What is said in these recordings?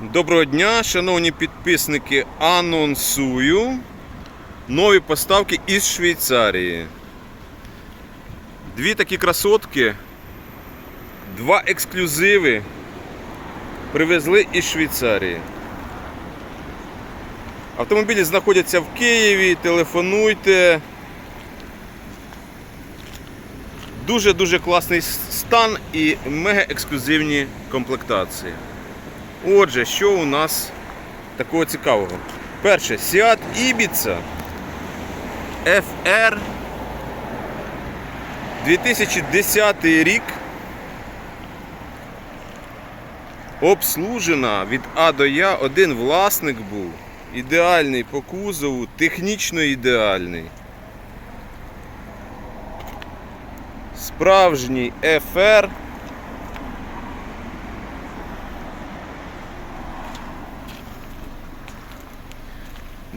Доброго дня, шановні підписники. Анонсую нові поставки із Швейцарії. Дві такі красотки, два ексклюзиви привезли із Швейцарії. Автомобілі знаходяться в Києві, телефонуйте. Дуже-дуже класний стан і мега ексклюзивні комплектації. Отже, що у нас такого цікавого? Перше, Seat Ibiza FR 2010 рік. Обслужена від А до Я. Один власник був. Ідеальний по кузову, технічно ідеальний. Справжній FR.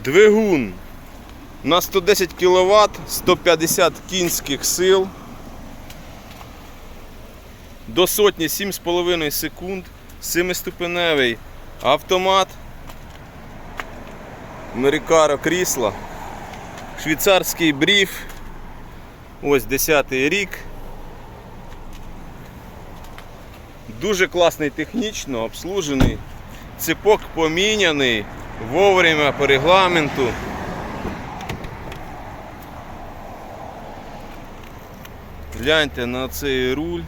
Двигун на 110 кВт, 150 кінських сил. До сотні 7,5 секунд. 7-ступеневий автомат. Мерикаро крісло. Швейцарський бріф. Ось 10 рік. Дуже класний технічно, обслужений. Цепок поміняний вовремя по регламенту. Гляньте на цей руль,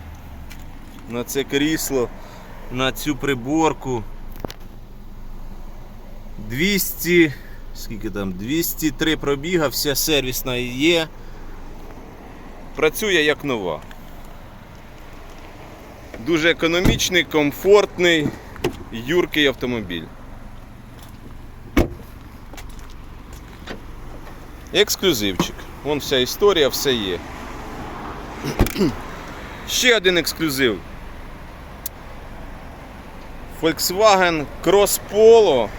на це крісло, на цю приборку. 200, скільки там, 203 пробіга, вся сервісна є. Працює як нова. Дуже економічний, комфортний, юркий автомобіль. Ексклюзивчик. Вон вся історія, все є. Ще один ексклюзив. Volkswagen Cross Polo.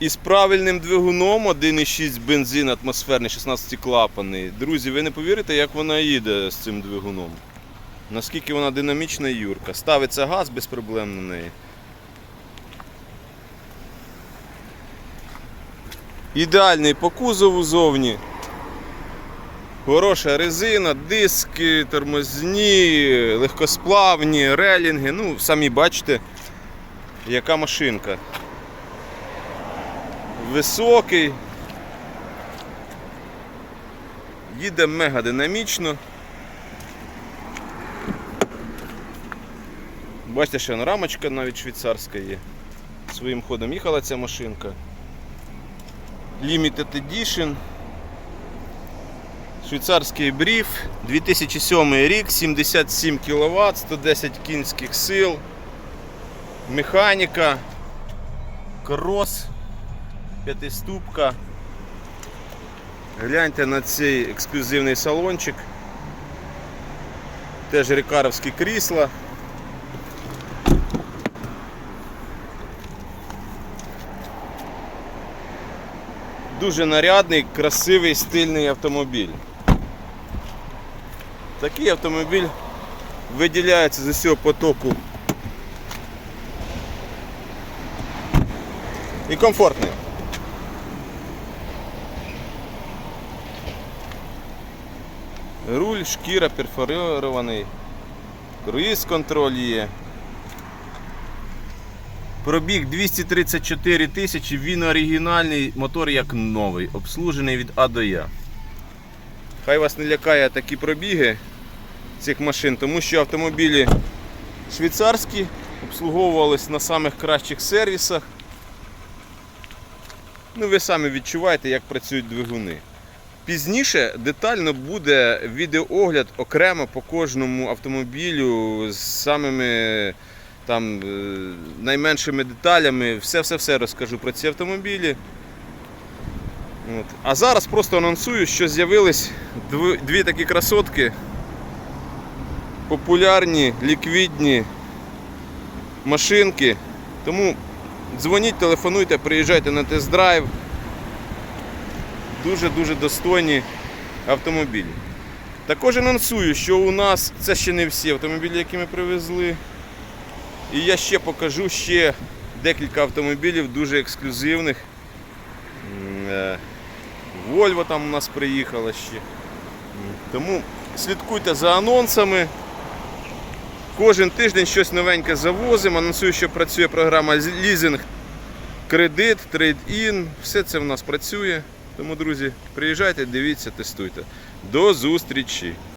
Із правильним двигуном 1,6 бензин атмосферний 16 клапаний. Друзі, ви не повірите, як вона їде з цим двигуном. Наскільки вона динамічна і юрка. Ставиться газ без проблем на неї. Ідеальний по кузову зовні. Хороша резина, диски, тормозні, легкосплавні, релінги. Ну, самі бачите, яка машинка. Високий. Їде мега динамічно. Бачите, ще рамочка навіть швейцарська є. Своїм ходом їхала ця машинка. Limited Edition. Швейцарський бріф, 2007 рік, 77 кВт, 110 кінських сил, механіка, крос, п'ятиступка. Гляньте на цей ексклюзивний салончик. Теж рікаровські крісла. Дуже нарядний, красивий, стильний автомобіль. Такий автомобіль виділяється з усього потоку. І комфортний. Руль, шкіра перфорований, круїз контроль є. Пробіг 234 тисячі, він оригінальний, мотор як новий, обслужений від А до Я. Хай вас не лякає такі пробіги цих машин, тому що автомобілі швейцарські обслуговувались на самих кращих сервісах. Ну, ви самі відчуваєте, як працюють двигуни. Пізніше детально буде відеоогляд окремо по кожному автомобілю з самими там, е, найменшими деталями. Все-все-все розкажу про ці автомобілі. От. А зараз просто анонсую, що з'явились дв- дві такі красотки. Популярні, ліквідні машинки. Тому дзвоніть, телефонуйте, приїжджайте на тест-драйв. Дуже-дуже достойні автомобілі. Також анонсую, що у нас це ще не всі автомобілі, які ми привезли. І я ще покажу ще декілька автомобілів дуже ексклюзивних. Е, там у нас приїхала ще. Тому слідкуйте за анонсами. Кожен тиждень щось новеньке завозимо. Анонсую, що працює програма лізинг, кредит, трейд-ін. Все це в нас працює. Тому, друзі, приїжджайте, дивіться, тестуйте. До зустрічі!